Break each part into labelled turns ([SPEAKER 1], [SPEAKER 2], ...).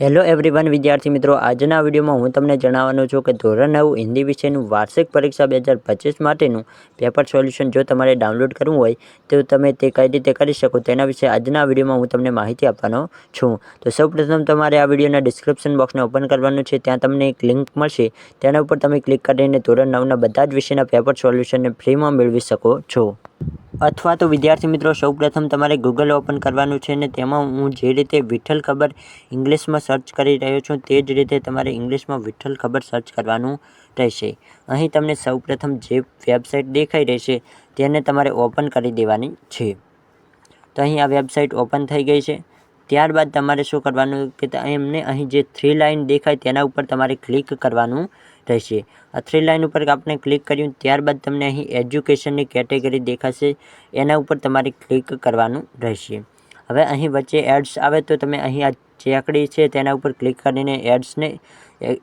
[SPEAKER 1] Hello everyone વિદ્યાર્થી મિત્રો. આજના વિડીયોમાં હું તમને જણાવવાનો છું કે ધોરણ નવ હિન્દી વિષયનું વાર્ષિક પરીક્ષા બે હજાર પચીસ માટેનું પેપર સોલ્યુશન જો તમારે ડાઉનલોડ કરવું હોય, તો તમે તે કઈ રીતે કરી શકો તેના વિશે આજના વિડીયોમાં હું તમને માહિતી આપવાનો છું. તો સૌપ્રથમ તમારે આ વિડીયોના ડિસ્ક્રિપ્શન બોક્સને ઓપન કરવાનું છે. ત્યાં તમને એક લિંક મળશે. તેના ઉપર તમે ક્લિક કરીને ધોરણ નવના બધા જ વિષયના પેપર સોલ્યુશનને ફ્રીમાં મેળવી શકો છો. અથવા તો વિદ્યાર્થી મિત્રો, સૌપ્રથમ તમારે ગૂગલ ઓપન કરવાનું છે ને તેમાં હું જે રીતે વિઠ્ઠલ ખબર ઇંગ્લિશમાં સર્ચ કરી રહ્યો છું, તે જ રીતે તમારે ઇંગ્લિશમાં વિઠ્ઠલ ખબર સર્ચ કરવાનું રહેશે. અહીં તમને સૌપ્રથમ જે વેબસાઇટ દેખાઈ રહેશે તેને તમારે ઓપન કરી દેવાની છે. તો અહીં આ વેબસાઇટ ઓપન થઈ ગઈ છે. ત્યારબાદ તમારે શું કરવાનું કે એમને અહીં જે થ્રી લાઇન દેખાય તેના ઉપર તમારે ક્લિક કરવાનું રહેશે. આ થ્રી લાઇન ઉપર આપણે ક્લિક કર્યું, ત્યારબાદ તમને અહીં એજ્યુકેશનની કેટેગરી દેખાશે, એના ઉપર તમારે ક્લિક કરવાનું રહેશે. હવે અહીં વચ્ચે એડ્સ આવે તો તમે અહીં આ ચેકડી છે તેના ઉપર ક્લિક કરીને એડ્સને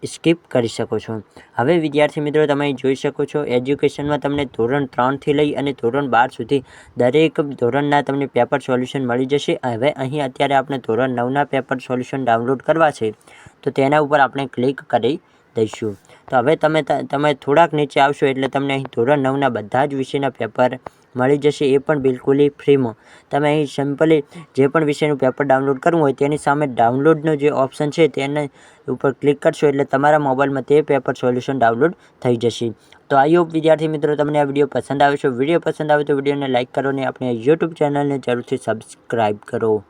[SPEAKER 1] સ્કીપ કરી શકો છો. હવે વિદ્યાર્થી મિત્રો, તમે જોઈ શકો છો એજ્યુકેશનમાં તમને ધોરણ ત્રણથી લઈ અને ધોરણ બાર સુધી દરેક ધોરણના તમને પેપર સોલ્યુશન મળી જશે. હવે અહીં અત્યારે આપણે ધોરણ નવના પેપર સોલ્યુશન ડાઉનલોડ કરવા છે. તો તેના ઉપર આપણે ક્લિક કરી દઈશું તો હવે તમે તમે થોડાક નીચે આવશો એટલે તમને અહીં ધોરણ નવના બધા જ વિષયના પેપર મળી જશે, એ પણ બિલકુલ ફ્રીમાં. તમે અહીં સિમ્પલી જે પણ વિષયનું પેપર ડાઉનલોડ કરવું હોય તેની સામે ડાઉનલોડનો જે ઓપ્શન છે તેને ઉપર ક્લિક કરશો એટલે તમારા મોબાઈલમાં તે પેપર સોલ્યુશન ડાઉનલોડ થઈ જશે. તો આઈ હોપ વિદ્યાર્થી મિત્રો તમને આ વીડિયો પસંદ આવે છે વીડિયો પસંદ આવે તો વિડીયોને લાઇક કરો અને આપણે યુટ્યુબ ચેનલને જરૂરથી સબસ્ક્રાઈબ કરો.